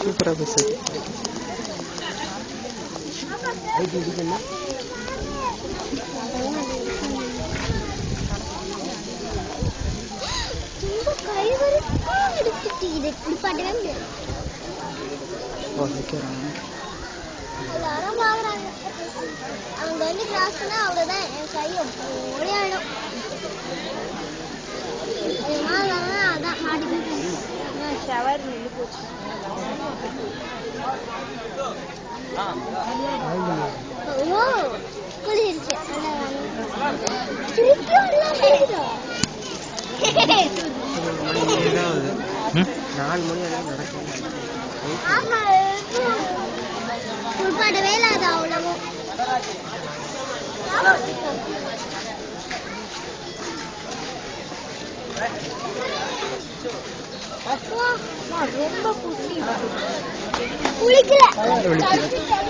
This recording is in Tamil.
சூப்பராக பேசுது ரொம்ப கை வரைக்கும் எடுத்துட்டு இதை குளிப்பாட்டவே முடியாது ஓ நிற்கிறான் எல்லாரும் பாக்குறாங்க அவங்க வந்து கிராஸ் பண்ணா அவ்வளவுதான் என் கை நாலு மணி வரைக்கும் நடக்கும் ஆமா. குளிப்பாட்டவே இல்லாத அவ்வளவும் Uma, não bomba por cima. Por que? É?